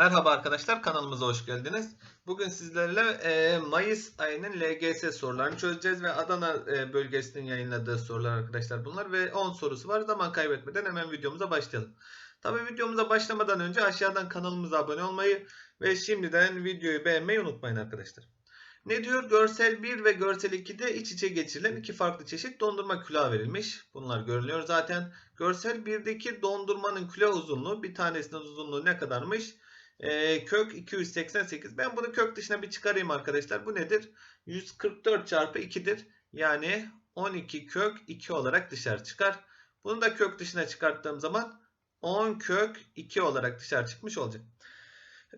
Merhaba arkadaşlar kanalımıza hoş geldiniz. Bugün sizlerle e, Mayıs ayının LGS sorularını çözeceğiz ve Adana e, bölgesinin yayınladığı sorular arkadaşlar bunlar ve 10 sorusu var. Zaman kaybetmeden hemen videomuza başlayalım. Tabii videomuza başlamadan önce aşağıdan kanalımıza abone olmayı ve şimdiden videoyu beğenmeyi unutmayın arkadaşlar. Ne diyor? Görsel 1 ve görsel 2'de iç içe geçirilen iki farklı çeşit dondurma külahı verilmiş. Bunlar görülüyor zaten. Görsel 1'deki dondurmanın külah uzunluğu bir tanesinin uzunluğu ne kadarmış? Ee, kök 288. Ben bunu kök dışına bir çıkarayım arkadaşlar. Bu nedir? 144 çarpı 2'dir. Yani 12 kök 2 olarak dışarı çıkar. Bunu da kök dışına çıkarttığım zaman 10 kök 2 olarak dışarı çıkmış olacak.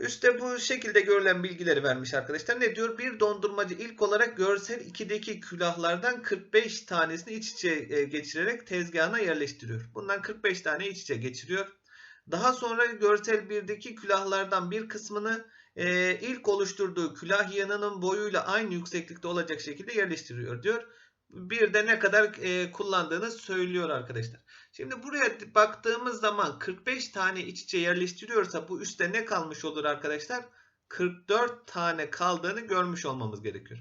Üste bu şekilde görülen bilgileri vermiş arkadaşlar. Ne diyor? Bir dondurmacı ilk olarak görsel 2'deki külahlardan 45 tanesini iç içe e, geçirerek tezgahına yerleştiriyor. Bundan 45 tane iç içe geçiriyor. Daha sonra görsel 1'deki külahlardan bir kısmını e, ilk oluşturduğu külah yanının boyuyla aynı yükseklikte olacak şekilde yerleştiriyor diyor. Bir de ne kadar e, kullandığını söylüyor arkadaşlar. Şimdi buraya baktığımız zaman 45 tane iç içe yerleştiriyorsa bu üstte ne kalmış olur arkadaşlar? 44 tane kaldığını görmüş olmamız gerekiyor.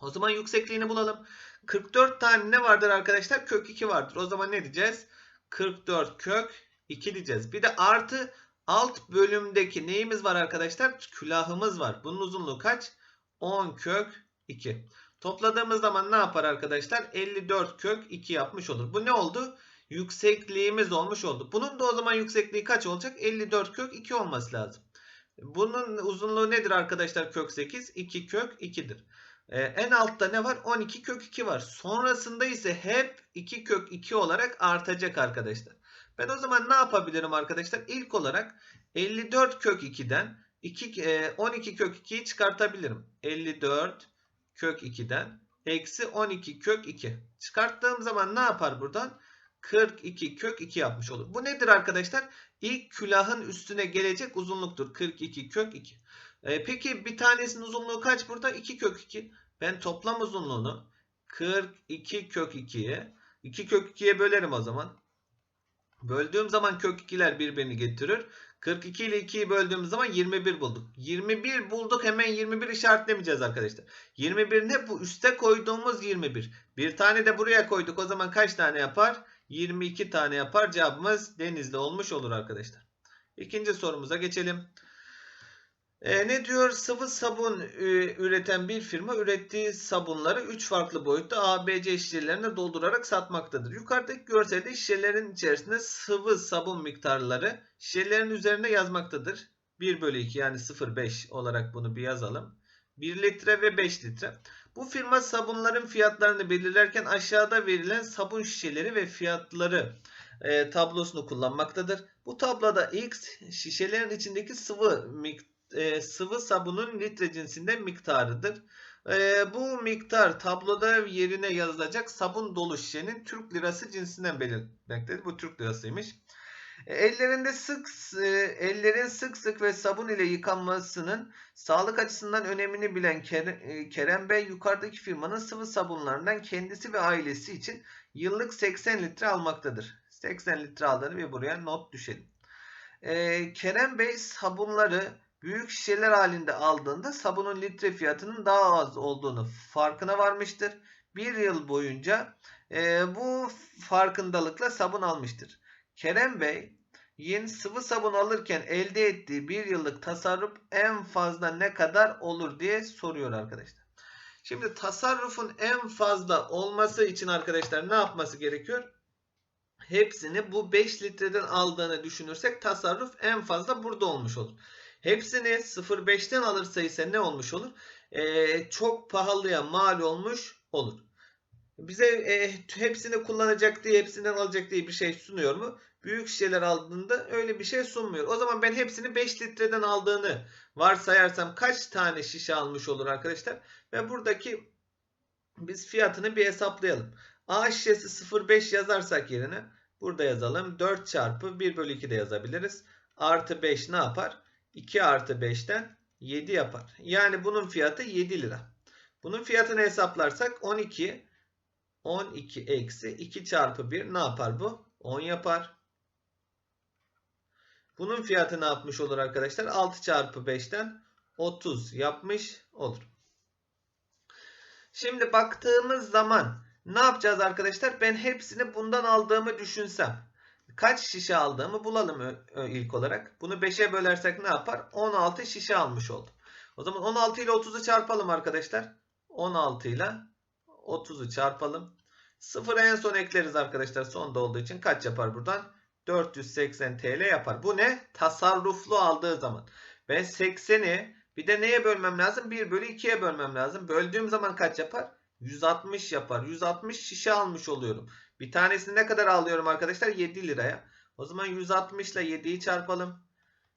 O zaman yüksekliğini bulalım. 44 tane ne vardır arkadaşlar? Kök 2 vardır. O zaman ne diyeceğiz? 44 kök 2 diyeceğiz. Bir de artı alt bölümdeki neyimiz var arkadaşlar? Külahımız var. Bunun uzunluğu kaç? 10 kök 2. Topladığımız zaman ne yapar arkadaşlar? 54 kök 2 yapmış olur. Bu ne oldu? Yüksekliğimiz olmuş oldu. Bunun da o zaman yüksekliği kaç olacak? 54 kök 2 olması lazım. Bunun uzunluğu nedir arkadaşlar? Kök 8. 2 kök 2'dir. Ee, en altta ne var? 12 kök 2 var. Sonrasında ise hep 2 kök 2 olarak artacak arkadaşlar. Ben o zaman ne yapabilirim arkadaşlar? İlk olarak 54 kök 2'den 2, 12 kök 2'yi çıkartabilirim. 54 kök 2'den eksi 12 kök 2. Çıkarttığım zaman ne yapar buradan? 42 kök 2 yapmış olur. Bu nedir arkadaşlar? İlk külahın üstüne gelecek uzunluktur. 42 kök 2. Ee, peki bir tanesinin uzunluğu kaç burada? 2 kök 2. Ben toplam uzunluğunu 42 kök 2'ye 2 kök 2'ye bölerim o zaman. Böldüğüm zaman kök 2'ler birbirini getirir. 42 ile 2'yi böldüğümüz zaman 21 bulduk. 21 bulduk hemen 21 işaretlemeyeceğiz arkadaşlar. 21 ne bu? Üste koyduğumuz 21. Bir tane de buraya koyduk. O zaman kaç tane yapar? 22 tane yapar. Cevabımız denizli olmuş olur arkadaşlar. İkinci sorumuza geçelim. E, ne diyor? Sıvı sabun e, üreten bir firma ürettiği sabunları 3 farklı boyutta ABC şişelerine doldurarak satmaktadır. Yukarıdaki görselde şişelerin içerisinde sıvı sabun miktarları şişelerin üzerinde yazmaktadır. 1 bölü 2 yani 0,5 olarak bunu bir yazalım. 1 litre ve 5 litre. Bu firma sabunların fiyatlarını belirlerken aşağıda verilen sabun şişeleri ve fiyatları e, tablosunu kullanmaktadır. Bu tabloda X şişelerin içindeki sıvı miktarı e, sıvı sabunun litre cinsinden miktarıdır. E, bu miktar tabloda yerine yazılacak sabun dolu şişenin Türk lirası cinsinden belirtmektedir. Bu Türk lirasıymış. E, ellerinde sık e, ellerin sık sık ve sabun ile yıkanmasının sağlık açısından önemini bilen e, Kerem Bey yukarıdaki firmanın sıvı sabunlarından kendisi ve ailesi için yıllık 80 litre almaktadır. 80 litre aldığını bir buraya not düşelim. Kerem Bey sabunları büyük şişeler halinde aldığında sabunun litre fiyatının daha az olduğunu farkına varmıştır. Bir yıl boyunca e, bu farkındalıkla sabun almıştır. Kerem Bey yeni sıvı sabun alırken elde ettiği bir yıllık tasarruf en fazla ne kadar olur diye soruyor arkadaşlar. Şimdi tasarrufun en fazla olması için arkadaşlar ne yapması gerekiyor? Hepsini bu 5 litreden aldığını düşünürsek tasarruf en fazla burada olmuş olur. Hepsini 0.5'ten alırsa ise ne olmuş olur? Ee, çok pahalıya mal olmuş olur. Bize e, hepsini kullanacak diye hepsinden alacak diye bir şey sunuyor mu? Büyük şişeler aldığında öyle bir şey sunmuyor. O zaman ben hepsini 5 litreden aldığını varsayarsam kaç tane şişe almış olur arkadaşlar? Ve buradaki biz fiyatını bir hesaplayalım. A şişesi 0.5 yazarsak yerine burada yazalım. 4 çarpı 1 bölü 2 de yazabiliriz. Artı 5 ne yapar? 2 artı 5'ten 7 yapar. Yani bunun fiyatı 7 lira. Bunun fiyatını hesaplarsak 12 12 eksi 2 çarpı 1 ne yapar bu? 10 yapar. Bunun fiyatı ne yapmış olur arkadaşlar? 6 çarpı 5'ten 30 yapmış olur. Şimdi baktığımız zaman ne yapacağız arkadaşlar? Ben hepsini bundan aldığımı düşünsem. Kaç şişe aldığımı bulalım ilk olarak. Bunu 5'e bölersek ne yapar? 16 şişe almış oldum. O zaman 16 ile 30'u çarpalım arkadaşlar. 16 ile 30'u çarpalım. 0'a en son ekleriz arkadaşlar. Sonda olduğu için kaç yapar buradan? 480 TL yapar. Bu ne? Tasarruflu aldığı zaman. Ben 80'i bir de neye bölmem lazım? 1 bölü 2'ye bölmem lazım. Böldüğüm zaman kaç yapar? 160 yapar. 160 şişe almış oluyorum. Bir tanesini ne kadar alıyorum arkadaşlar? 7 liraya. O zaman 160 ile 7'yi çarpalım.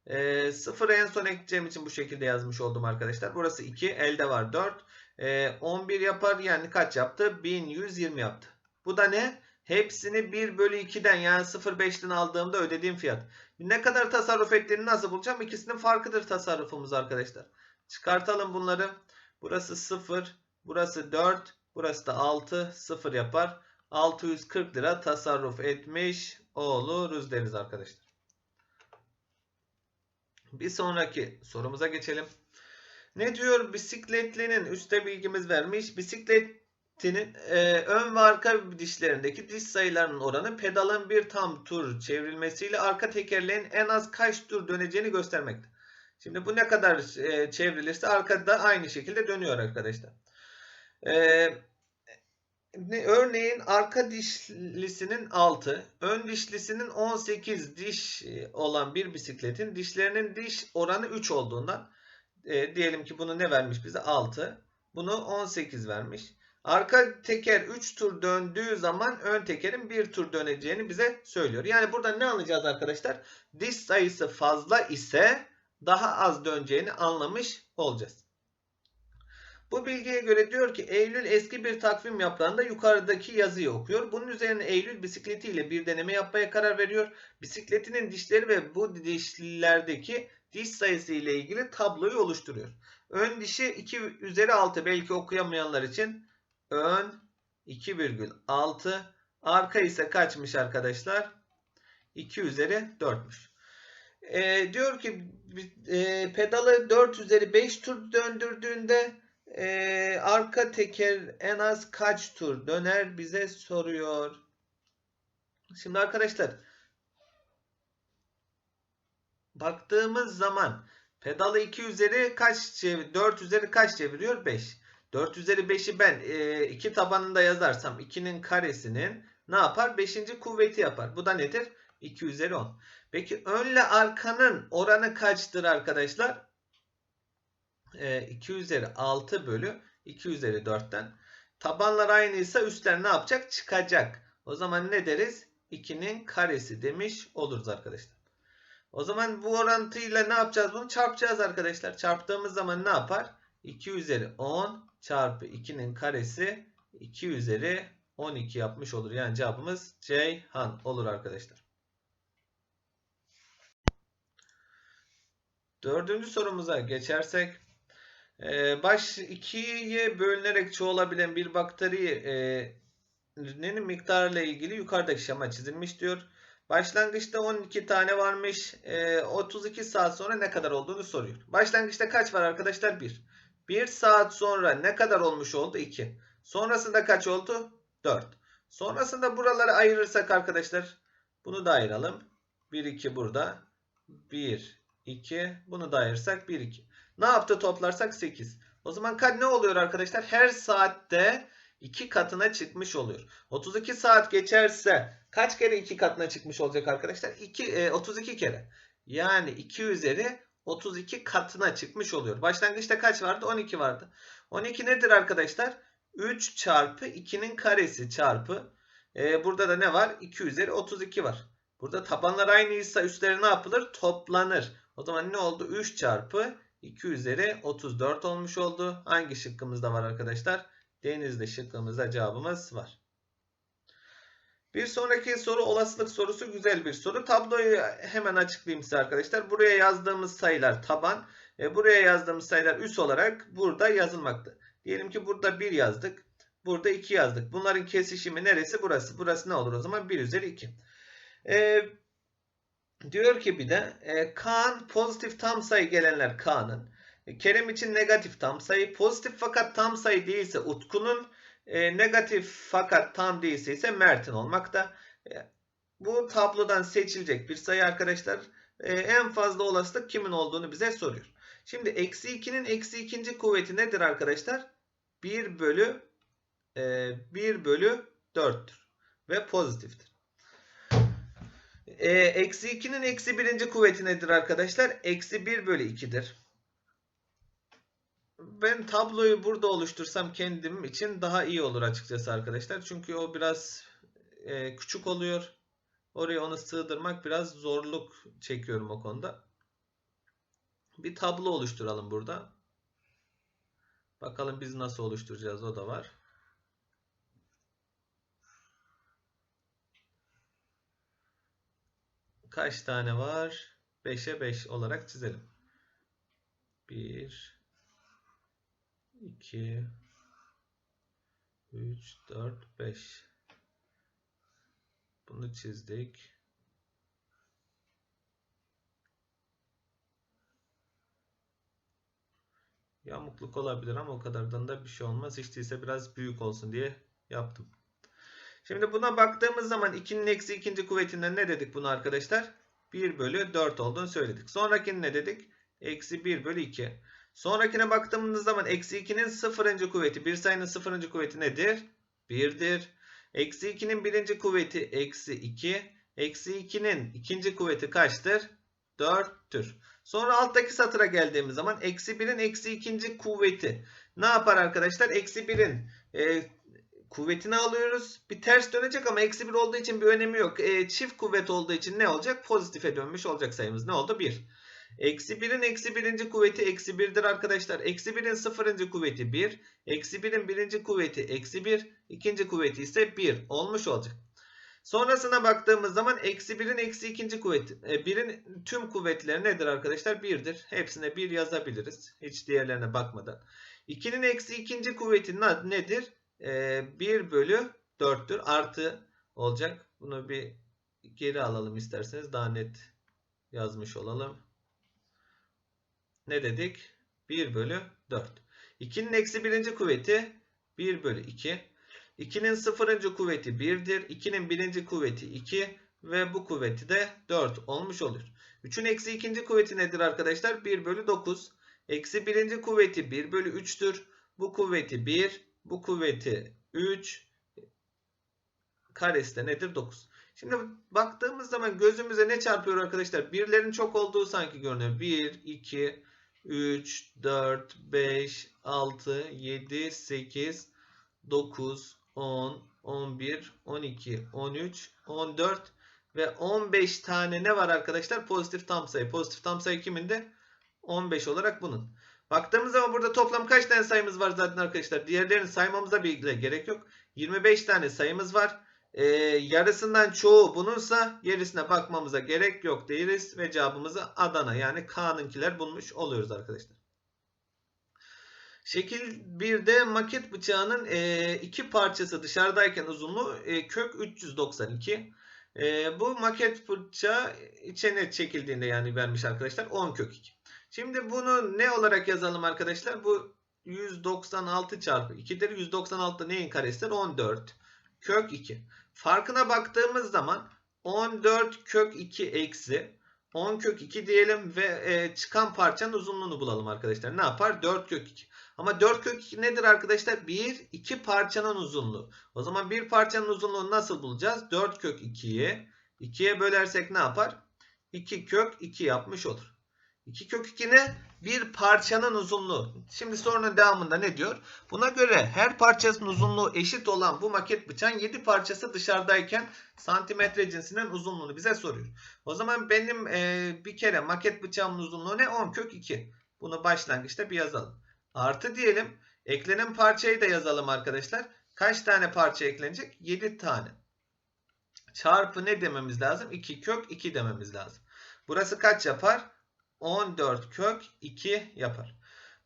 E, 0 en son ekleyeceğim için bu şekilde yazmış oldum arkadaşlar. Burası 2. Elde var 4. E, 11 yapar. Yani kaç yaptı? 1120 yaptı. Bu da ne? Hepsini 1 bölü 2'den yani 0.5'ten aldığımda ödediğim fiyat. Ne kadar tasarruf ettiğini nasıl bulacağım? İkisinin farkıdır tasarrufumuz arkadaşlar. Çıkartalım bunları. Burası 0. Burası 4. Burası da 6. 0 yapar. 640 lira tasarruf etmiş oluruz deriz arkadaşlar. Bir sonraki sorumuza geçelim. Ne diyor? Bisikletlinin üstte bilgimiz vermiş. Bisikletinin e, ön ve arka dişlerindeki diş sayılarının oranı pedalın bir tam tur çevrilmesiyle arka tekerleğin en az kaç tur döneceğini göstermekte. Şimdi bu ne kadar e, çevrilirse arkada aynı şekilde dönüyor arkadaşlar. Eee ne, örneğin arka dişlisinin 6, ön dişlisinin 18 diş e, olan bir bisikletin dişlerinin diş oranı 3 olduğundan e, diyelim ki bunu ne vermiş bize? 6. Bunu 18 vermiş. Arka teker 3 tur döndüğü zaman ön tekerin 1 tur döneceğini bize söylüyor. Yani burada ne anlayacağız arkadaşlar? Diş sayısı fazla ise daha az döneceğini anlamış olacağız. Bu bilgiye göre diyor ki Eylül eski bir takvim yaprağında yukarıdaki yazıyı okuyor. Bunun üzerine Eylül bisikletiyle bir deneme yapmaya karar veriyor. Bisikletinin dişleri ve bu dişlilerdeki diş sayısı ile ilgili tabloyu oluşturuyor. Ön dişi 2 üzeri 6 belki okuyamayanlar için ön 2,6 arka ise kaçmış arkadaşlar? 2 üzeri 4'müş. E, diyor ki e, pedalı 4 üzeri 5 tur döndürdüğünde ee, arka teker en az kaç tur döner bize soruyor. Şimdi arkadaşlar baktığımız zaman pedalı 2 üzeri kaç çevir 4 üzeri kaç çeviriyor? 5. 4 üzeri 5'i ben 2 e, tabanında yazarsam 2'nin karesinin ne yapar? 5. kuvveti yapar. Bu da nedir? 2 üzeri 10. Peki önle arkanın oranı kaçtır arkadaşlar? 2 e, üzeri 6 bölü 2 üzeri 4'ten. Tabanlar aynıysa üstler ne yapacak? Çıkacak. O zaman ne deriz? 2'nin karesi demiş oluruz arkadaşlar. O zaman bu orantıyla ne yapacağız bunu? Çarpacağız arkadaşlar. Çarptığımız zaman ne yapar? 2 üzeri 10 çarpı 2'nin karesi 2 üzeri 12 yapmış olur. Yani cevabımız Ceyhan olur arkadaşlar. Dördüncü sorumuza geçersek baş ikiye bölünerek çoğalabilen bir bakterinin e, miktarıyla ilgili yukarıdaki şema çizilmiş diyor. Başlangıçta 12 tane varmış. E, 32 saat sonra ne kadar olduğunu soruyor. Başlangıçta kaç var arkadaşlar? 1. 1 saat sonra ne kadar olmuş oldu? 2. Sonrasında kaç oldu? 4. Sonrasında buraları ayırırsak arkadaşlar bunu da ayıralım. 1 2 burada. 1 2 bunu da ayırırsak 1 2. Ne yaptı toplarsak 8. O zaman ne oluyor arkadaşlar? Her saatte 2 katına çıkmış oluyor. 32 saat geçerse kaç kere 2 katına çıkmış olacak arkadaşlar? 2, e, 32 kere. Yani 2 üzeri 32 katına çıkmış oluyor. Başlangıçta kaç vardı? 12 vardı. 12 nedir arkadaşlar? 3 çarpı 2'nin karesi çarpı. E, burada da ne var? 2 üzeri 32 var. Burada tabanlar aynıysa üstleri ne yapılır? Toplanır. O zaman ne oldu? 3 çarpı 2 üzeri 34 olmuş oldu. Hangi şıkkımızda var arkadaşlar? Denizli şıkkımızda cevabımız var. Bir sonraki soru olasılık sorusu güzel bir soru. Tabloyu hemen açıklayayım size arkadaşlar. Buraya yazdığımız sayılar taban. E, buraya yazdığımız sayılar üs olarak burada yazılmakta. Diyelim ki burada 1 yazdık. Burada 2 yazdık. Bunların kesişimi neresi? Burası. Burası ne olur o zaman? 1 üzeri 2. E, Diyor ki bir de e, Kaan pozitif tam sayı gelenler Kaan'ın. E, Kerem için negatif tam sayı. Pozitif fakat tam sayı değilse Utku'nun. E, negatif fakat tam değilse ise Mert'in olmakta. E, bu tablodan seçilecek bir sayı arkadaşlar. E, en fazla olasılık kimin olduğunu bize soruyor. Şimdi eksi 2'nin eksi ikinci kuvveti nedir arkadaşlar? 1 bölü e, 1 bölü 4'tür. Ve pozitiftir. E, eksi 2'nin eksi birinci kuvveti nedir arkadaşlar? Eksi 1 bölü 2'dir. Ben tabloyu burada oluştursam kendim için daha iyi olur açıkçası arkadaşlar. Çünkü o biraz e, küçük oluyor. Oraya onu sığdırmak biraz zorluk çekiyorum o konuda. Bir tablo oluşturalım burada. Bakalım biz nasıl oluşturacağız o da var. Kaç tane var? 5'e 5 olarak çizelim. 1 2 3 4 5 Bunu çizdik. Yamukluk olabilir ama o kadardan da bir şey olmaz. Hiç değilse biraz büyük olsun diye yaptım. Şimdi buna baktığımız zaman 2'nin eksi ikinci kuvvetinden ne dedik bunu arkadaşlar? 1 bölü 4 olduğunu söyledik. Sonrakini ne dedik? Eksi 1 bölü 2. Sonrakine baktığımız zaman eksi 2'nin sıfırıncı kuvveti. Bir sayının sıfırıncı kuvveti nedir? 1'dir. Eksi 2'nin birinci kuvveti eksi 2. Eksi 2'nin ikinci kuvveti kaçtır? 4'tür. Sonra alttaki satıra geldiğimiz zaman eksi 1'in eksi ikinci kuvveti. Ne yapar arkadaşlar? Eksi 1'in e, kuvvetini alıyoruz. Bir ters dönecek ama eksi 1 olduğu için bir önemi yok. E, çift kuvvet olduğu için ne olacak? Pozitife dönmüş olacak sayımız. Ne oldu? 1. Eksi 1'in eksi birinci kuvveti eksi 1'dir arkadaşlar. Eksi 1'in sıfırıncı kuvveti 1. Eksi 1'in birinci kuvveti eksi 1. ikinci kuvveti ise 1 olmuş olacak. Sonrasına baktığımız zaman eksi 1'in eksi ikinci kuvveti. 1'in tüm kuvvetleri nedir arkadaşlar? 1'dir. Hepsine 1 yazabiliriz. Hiç diğerlerine bakmadan. 2'nin eksi ikinci kuvveti nedir? 1 bölü 4'tür. Artı olacak. Bunu bir geri alalım isterseniz. Daha net yazmış olalım. Ne dedik? 1 bölü 4. 2'nin eksi birinci kuvveti 1 bölü 2. 2'nin sıfırıncı kuvveti 1'dir. 2'nin birinci kuvveti 2 ve bu kuvveti de 4 olmuş olur. 3'ün eksi ikinci kuvveti nedir arkadaşlar? 1 bölü 9. Eksi birinci kuvveti 1 bölü 3'tür. Bu kuvveti 1, bu kuvveti 3. Karesi de nedir? 9. Şimdi baktığımız zaman gözümüze ne çarpıyor arkadaşlar? Birlerin çok olduğu sanki görünüyor. 1, 2, 3, 4, 5, 6, 7, 8, 9, 10, 11, 12, 13, 14 ve 15 tane ne var arkadaşlar? Pozitif tam sayı. Pozitif tam sayı kiminde? 15 olarak bunun. Baktığımız zaman burada toplam kaç tane sayımız var zaten arkadaşlar? Diğerlerini saymamıza bile gerek yok. 25 tane sayımız var. Ee, yarısından çoğu bununsa gerisine bakmamıza gerek yok deriz ve cevabımızı Adana yani K'nınkiler bulmuş oluyoruz arkadaşlar. Şekil 1'de maket bıçağının e, iki parçası dışarıdayken uzunluğu e, kök 392. E, bu maket bıçağı içine çekildiğinde yani vermiş arkadaşlar 10 kök 2. Şimdi bunu ne olarak yazalım arkadaşlar? Bu 196 çarpı 2'dir. 196 neyin karesidir? 14 kök 2. Farkına baktığımız zaman 14 kök 2 eksi 10 kök 2 diyelim ve e, çıkan parçanın uzunluğunu bulalım arkadaşlar. Ne yapar? 4 kök 2. Ama 4 kök 2 nedir arkadaşlar? 1, 2 parçanın uzunluğu. O zaman bir parçanın uzunluğunu nasıl bulacağız? 4 kök 2'yi 2'ye bölersek ne yapar? 2 kök 2 yapmış olur. 2 kök 2 ne? Bir parçanın uzunluğu. Şimdi sorunun devamında ne diyor? Buna göre her parçasının uzunluğu eşit olan bu maket bıçağın 7 parçası dışarıdayken santimetre cinsinden uzunluğunu bize soruyor. O zaman benim e, bir kere maket bıçağımın uzunluğu ne? 10 kök 2. Bunu başlangıçta bir yazalım. Artı diyelim. Eklenen parçayı da yazalım arkadaşlar. Kaç tane parça eklenecek? 7 tane. Çarpı ne dememiz lazım? 2 kök 2 dememiz lazım. Burası kaç yapar? 14 kök 2 yapar.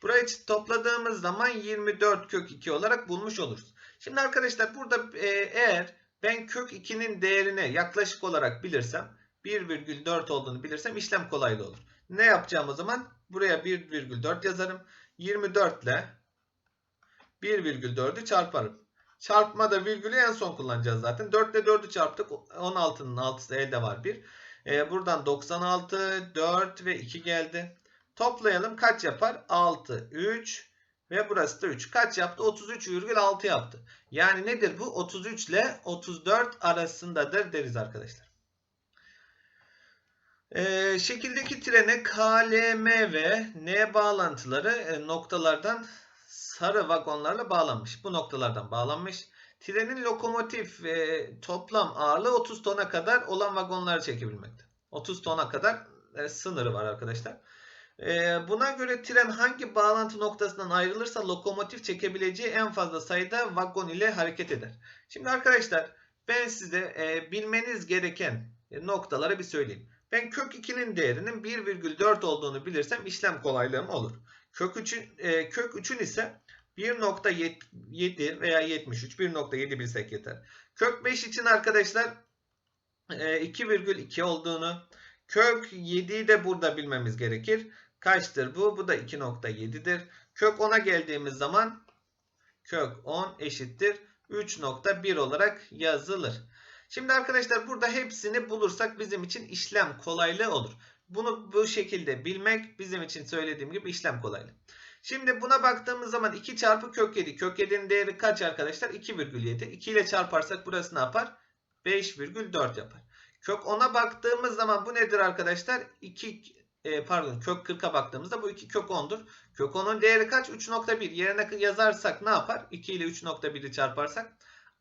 Burayı topladığımız zaman 24 kök 2 olarak bulmuş oluruz. Şimdi arkadaşlar burada e, eğer ben kök 2'nin değerini yaklaşık olarak bilirsem 1,4 olduğunu bilirsem işlem kolaylı olur. Ne yapacağım o zaman? Buraya 1,4 yazarım. 24 ile 1,4'ü çarparım. Çarpma da virgülü en son kullanacağız zaten. 4 ile 4'ü çarptık. 16'nın 6'sı elde var 1. Ee, buradan 96, 4 ve 2 geldi. Toplayalım kaç yapar? 6, 3 ve burası da 3. Kaç yaptı? 33,6 yaptı. Yani nedir bu? 33 ile 34 arasındadır deriz arkadaşlar. Ee, şekildeki trene K, L, M ve N bağlantıları e, noktalardan sarı vagonlarla bağlanmış. Bu noktalardan bağlanmış. Trenin lokomotif e, toplam ağırlığı 30 tona kadar olan vagonları çekebilmekte. 30 tona kadar e, sınırı var arkadaşlar. E, buna göre tren hangi bağlantı noktasından ayrılırsa lokomotif çekebileceği en fazla sayıda vagon ile hareket eder. Şimdi arkadaşlar ben size e, bilmeniz gereken e, noktaları bir söyleyeyim. Ben kök 2'nin değerinin 1,4 olduğunu bilirsem işlem kolaylığım olur. Kök 3'ün e, kök 3'ün ise 1.7 veya 73 1.7 bilsek yeter. Kök 5 için arkadaşlar e, 2,2 olduğunu kök 7'yi de burada bilmemiz gerekir. Kaçtır bu? Bu da 2.7'dir. Kök 10'a geldiğimiz zaman kök 10 eşittir 3.1 olarak yazılır. Şimdi arkadaşlar burada hepsini bulursak bizim için işlem kolaylığı olur. Bunu bu şekilde bilmek bizim için söylediğim gibi işlem kolaylığı. Şimdi buna baktığımız zaman 2 çarpı kök 7. Kök 7'nin değeri kaç arkadaşlar? 2,7. 2 ile çarparsak burası ne yapar? 5,4 yapar. Kök 10'a baktığımız zaman bu nedir arkadaşlar? 2 e, pardon kök 40'a baktığımızda bu 2 kök 10'dur. Kök 10'un değeri kaç? 3.1. Yerine yazarsak ne yapar? 2 ile 3.1'i çarparsak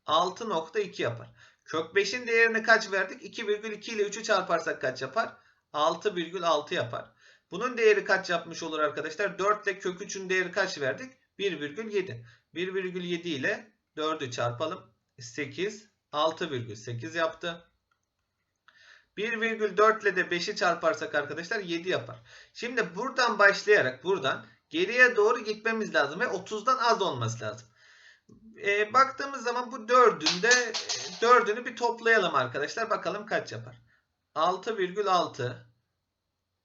6.2 yapar. Kök 5'in değerini kaç verdik? 2,2 ile 3'ü çarparsak kaç yapar? 6,6 yapar. Bunun değeri kaç yapmış olur arkadaşlar? 4 ile kök 3'ün değeri kaç verdik? 1,7. 1,7 ile 4'ü çarpalım. 8. 6,8 yaptı. 1,4 ile de 5'i çarparsak arkadaşlar 7 yapar. Şimdi buradan başlayarak buradan geriye doğru gitmemiz lazım ve 30'dan az olması lazım. E, baktığımız zaman bu 4'ün de 4'ünü bir toplayalım arkadaşlar. Bakalım kaç yapar. 6,6 e,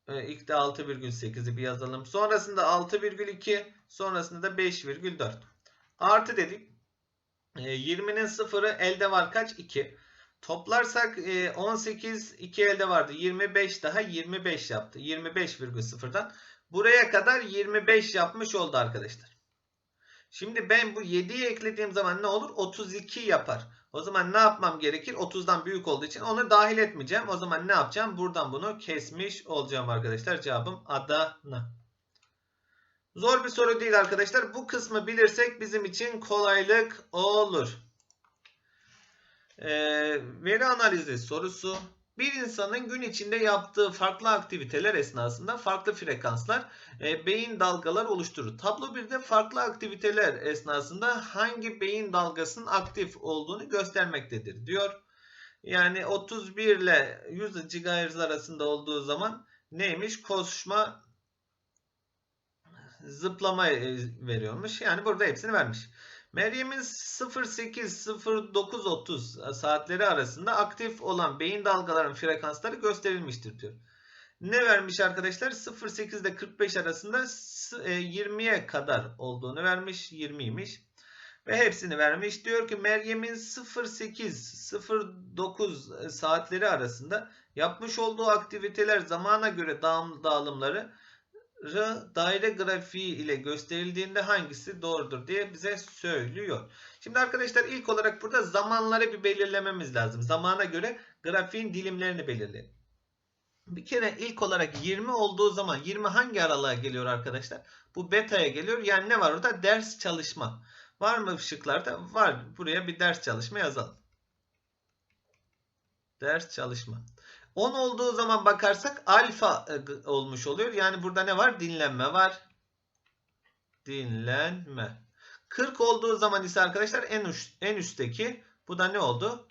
ilk de 6,8'i bir yazalım. Sonrasında 6,2 sonrasında da 5,4 artı dedik. E, 20'nin sıfırı elde var kaç? 2. Toplarsak 18 2 elde vardı. 25 daha 25 yaptı. 25,0'dan. Buraya kadar 25 yapmış oldu arkadaşlar. Şimdi ben bu 7'yi eklediğim zaman ne olur? 32 yapar. O zaman ne yapmam gerekir? 30'dan büyük olduğu için onu dahil etmeyeceğim. O zaman ne yapacağım? Buradan bunu kesmiş olacağım arkadaşlar. Cevabım Adana. Zor bir soru değil arkadaşlar. Bu kısmı bilirsek bizim için kolaylık olur. Ee, veri analizi sorusu. Bir insanın gün içinde yaptığı farklı aktiviteler esnasında farklı frekanslar e, beyin dalgalar oluşturur. Tablo 1'de farklı aktiviteler esnasında hangi beyin dalgasının aktif olduğunu göstermektedir diyor. Yani 31 ile 100 GHz arasında olduğu zaman neymiş? Koşma, zıplama e, veriyormuş. Yani burada hepsini vermiş. Meryem'in 08-09-30 saatleri arasında aktif olan beyin dalgaların frekansları gösterilmiştir diyor. Ne vermiş arkadaşlar? 08 ile 45 arasında 20'ye kadar olduğunu vermiş. 20'ymiş. Ve hepsini vermiş. Diyor ki Meryem'in 08-09 saatleri arasında yapmış olduğu aktiviteler zamana göre dağılımları daire grafiği ile gösterildiğinde hangisi doğrudur diye bize söylüyor. Şimdi arkadaşlar ilk olarak burada zamanları bir belirlememiz lazım. Zamana göre grafiğin dilimlerini belirleyelim. Bir kere ilk olarak 20 olduğu zaman 20 hangi aralığa geliyor arkadaşlar? Bu beta'ya geliyor. Yani ne var orada? Ders çalışma. Var mı şıklarda? Var. Buraya bir ders çalışma yazalım. Ders çalışma. 10 olduğu zaman bakarsak alfa e, olmuş oluyor. Yani burada ne var? Dinlenme var. Dinlenme. 40 olduğu zaman ise arkadaşlar en, üst, en üstteki bu da ne oldu?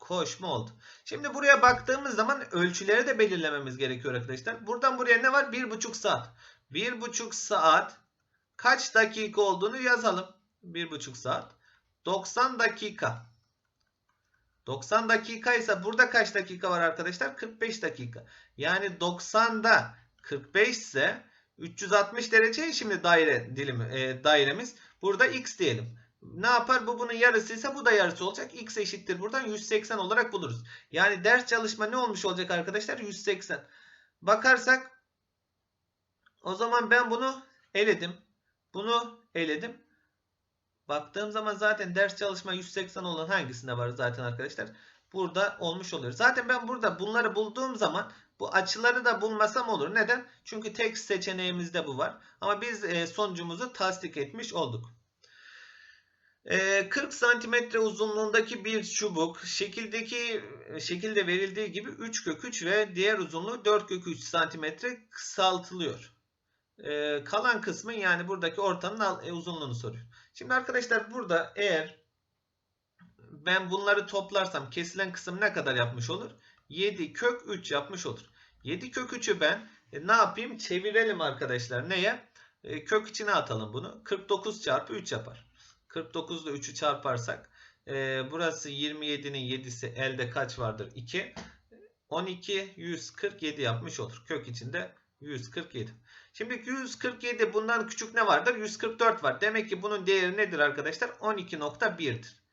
Koşma oldu. Şimdi buraya baktığımız zaman ölçüleri de belirlememiz gerekiyor arkadaşlar. Buradan buraya ne var? 1,5 saat. 1,5 saat kaç dakika olduğunu yazalım. 1,5 saat. 90 dakika. 90 dakika ise burada kaç dakika var arkadaşlar? 45 dakika. Yani 90'da 45 ise 360 derece şimdi daire dilimi e, dairemiz. Burada x diyelim. Ne yapar? Bu bunun yarısıysa bu da yarısı olacak. x eşittir buradan 180 olarak buluruz. Yani ders çalışma ne olmuş olacak arkadaşlar? 180. Bakarsak o zaman ben bunu eledim. Bunu eledim. Baktığım zaman zaten ders çalışma 180 olan hangisinde var zaten arkadaşlar? Burada olmuş oluyor. Zaten ben burada bunları bulduğum zaman bu açıları da bulmasam olur. Neden? Çünkü tek seçeneğimizde bu var. Ama biz e, sonucumuzu tasdik etmiş olduk. E, 40 santimetre uzunluğundaki bir çubuk şekildeki şekilde verildiği gibi 3 kök 3 ve diğer uzunluğu 4 kök 3 santimetre kısaltılıyor. E, kalan kısmın yani buradaki ortanın e, uzunluğunu soruyor. Şimdi arkadaşlar burada eğer ben bunları toplarsam kesilen kısım ne kadar yapmış olur? 7 kök 3 yapmış olur. 7 kök 3'ü ben e, ne yapayım? Çevirelim arkadaşlar. Neye? E, kök içine atalım bunu. 49 çarpı 3 yapar. 49 ile 3'ü çarparsak e, burası 27'nin 7'si elde kaç vardır? 2. 12 147 yapmış olur. Kök içinde 147. Şimdi 147 bundan küçük ne vardır? 144 var. Demek ki bunun değeri nedir arkadaşlar? 12.1'dir.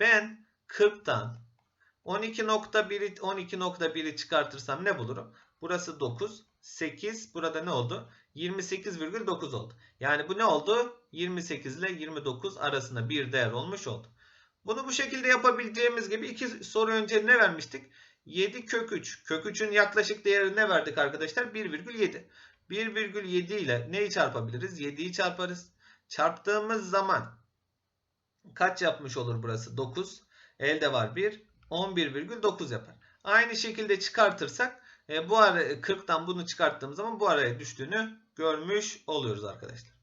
Ben 40'tan 12.1'i 12.1'i çıkartırsam ne bulurum? Burası 9, 8, burada ne oldu? 28,9 oldu. Yani bu ne oldu? 28 ile 29 arasında bir değer olmuş oldu. Bunu bu şekilde yapabileceğimiz gibi iki soru önce ne vermiştik? 7 kök 3. Kök 3'ün yaklaşık değeri ne verdik arkadaşlar? 1,7. 1,7 ile neyi çarpabiliriz? 7'yi çarparız. Çarptığımız zaman kaç yapmış olur burası? 9. Elde var 1. 11,9 yapar. Aynı şekilde çıkartırsak e, bu ara 40'tan bunu çıkarttığımız zaman bu araya düştüğünü görmüş oluyoruz arkadaşlar.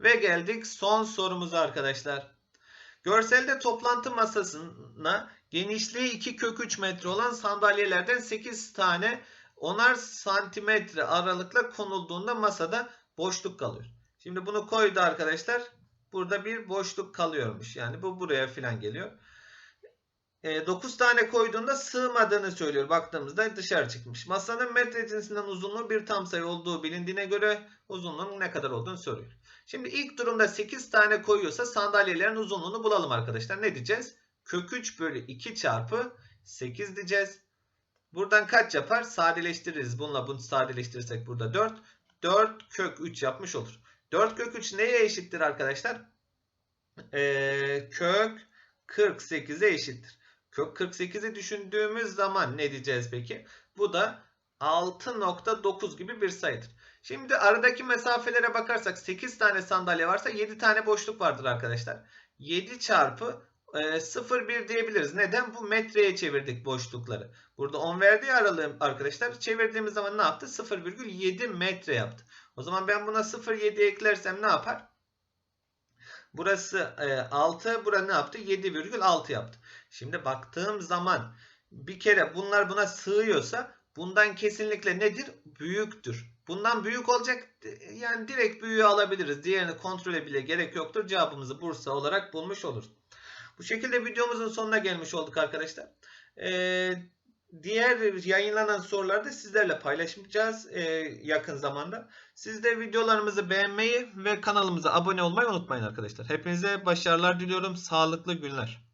Ve geldik son sorumuza arkadaşlar. Görselde toplantı masasına genişliği 2 kök 3 metre olan sandalyelerden 8 tane 10'ar santimetre aralıkla konulduğunda masada boşluk kalıyor. Şimdi bunu koydu arkadaşlar. Burada bir boşluk kalıyormuş. Yani bu buraya filan geliyor. E, 9 tane koyduğunda sığmadığını söylüyor. Baktığımızda dışarı çıkmış. Masanın metre cinsinden uzunluğu bir tam sayı olduğu bilindiğine göre uzunluğun ne kadar olduğunu soruyor. Şimdi ilk durumda 8 tane koyuyorsa sandalyelerin uzunluğunu bulalım arkadaşlar. Ne diyeceğiz? Kök 3 bölü 2 çarpı 8 diyeceğiz. Buradan kaç yapar? Sadeleştiririz. Bununla bunu sadeleştirirsek burada 4. 4 kök 3 yapmış olur. 4 kök 3 neye eşittir arkadaşlar? Ee, kök 48'e eşittir. Kök 48'i düşündüğümüz zaman ne diyeceğiz peki? Bu da 6.9 gibi bir sayıdır. Şimdi aradaki mesafelere bakarsak 8 tane sandalye varsa 7 tane boşluk vardır arkadaşlar. 7 çarpı e, 0,1 diyebiliriz. Neden? Bu metreye çevirdik boşlukları. Burada 10 verdiği aralığı arkadaşlar çevirdiğimiz zaman ne yaptı? 0,7 metre yaptı. O zaman ben buna 0,7 eklersem ne yapar? Burası e, 6, bura ne yaptı? 7,6 yaptı. Şimdi baktığım zaman bir kere bunlar buna sığıyorsa bundan kesinlikle nedir? Büyüktür. Bundan büyük olacak yani direkt büyüğü alabiliriz. Diğerini kontrole bile gerek yoktur. Cevabımızı Bursa olarak bulmuş oluruz. Bu şekilde videomuzun sonuna gelmiş olduk arkadaşlar. Ee, diğer yayınlanan soruları da sizlerle paylaşacağız e, yakın zamanda. Siz de videolarımızı beğenmeyi ve kanalımıza abone olmayı unutmayın arkadaşlar. Hepinize başarılar diliyorum. Sağlıklı günler.